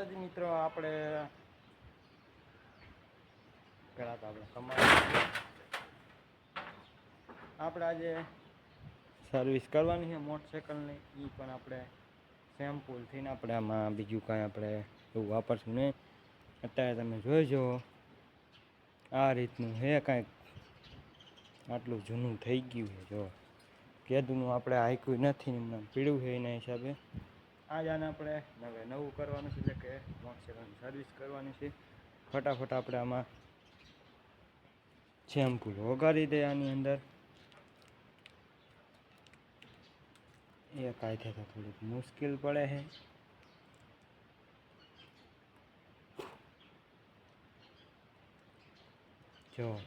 માતાજી મિત્રો આપણે આપણે આજે સર્વિસ કરવાની છે મોટરસાઇકલની એ પણ આપણે સેમ્પલથી ને આપણે આમાં બીજું કાંઈ આપણે એવું વાપરશું નહીં. અત્યારે તમે જોઈજો, આ રીતનું હે કાંઈક. આટલું જૂનું થઈ ગયું છે, જો. કેદુનું આપણે આઈક્યું નથી ને પીળું છે એના હિસાબે. આજ આને આપણે નવે નવું કરવાનું છે કે મોટરસાઇકલની સર્વિસ કરવાની છે. ફટાફટ આપણે આમાં શેમ્પૂ વગાડી દે આની અંદર. એ કાંઈ થતા થોડીક મુશ્કેલ પડે છે. જો.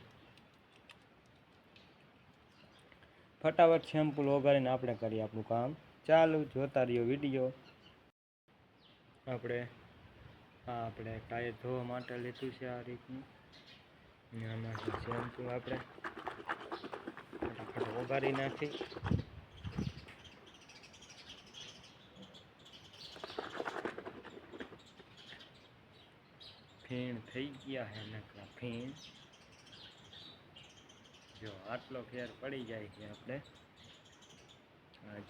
ફટાફટ શેમ્પૂ વગાડીને આપણે કરીએ આપણું કામ. ચાલુ, જોતા રહ્યો વીડિયો. આપણે, આ આપણે ટાયર ધોવા માટે લીધું છે આ રીતનું. આમાંથી શેમ્પૂ આપણે ફટાફટ વગાડી નાખી. ફીણ થઈ ગયા છે નકરા ફીણ. જો આટલો ફેર પડી જાય છે આપણે.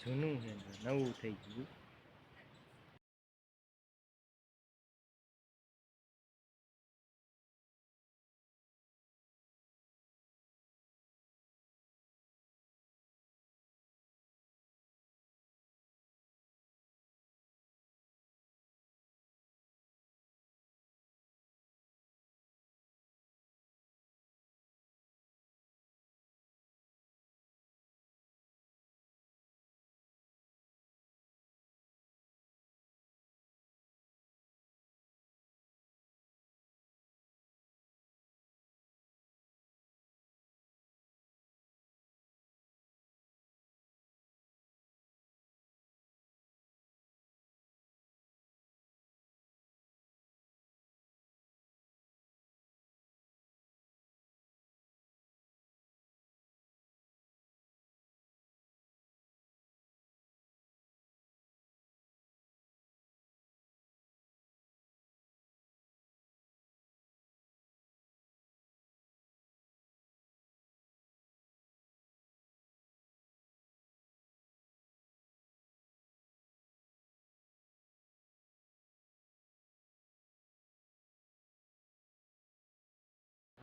જૂનું છે નવું થઈ ગયું.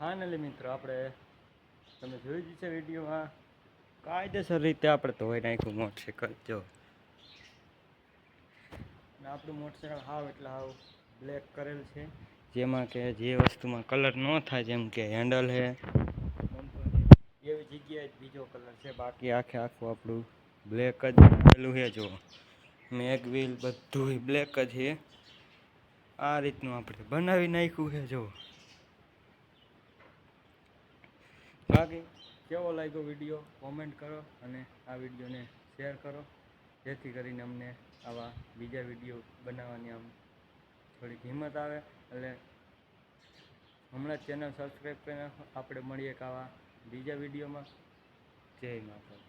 હા નલી મિત્રો, આપણે તમે જોઈ જ છે વિડીયોમાં? કાયદેસર રીતે આપણે ધોઈ નાખ્યું મોટરસાઇકલ જો. અને આપણું મોટરસાઇકલ હાવ એટલે હાવ બ્લેક કરેલ છે. જેમાં કે જે વસ્તુમાં કલર ન થાય, જેમ કે હેન્ડલ છે. એવી જગ્યાએ જ બીજો કલર છે. બાકી આખે આખું આપણું બ્લેક જ પેલું છે, જો. મેગ વ્હીલ બધું બ્લેક જ છે. આ રીતનું આપણે બનાવી નાખ્યું છે, જો. બાકી કેવો લાગ્યો વીડિયો? કોમેન્ટ કરો અને આ વિડીયોને શેર કરો. જેથી કરીને અમને આવા બીજા વીડિયો બનાવવાની આમ થોડીક હિંમત આવે. એટલે હમણાં ચેનલ સબસ્ક્રાઈબ કરી આપણે મળીએ એક આવા બીજા વિડીયોમાં. જય માતા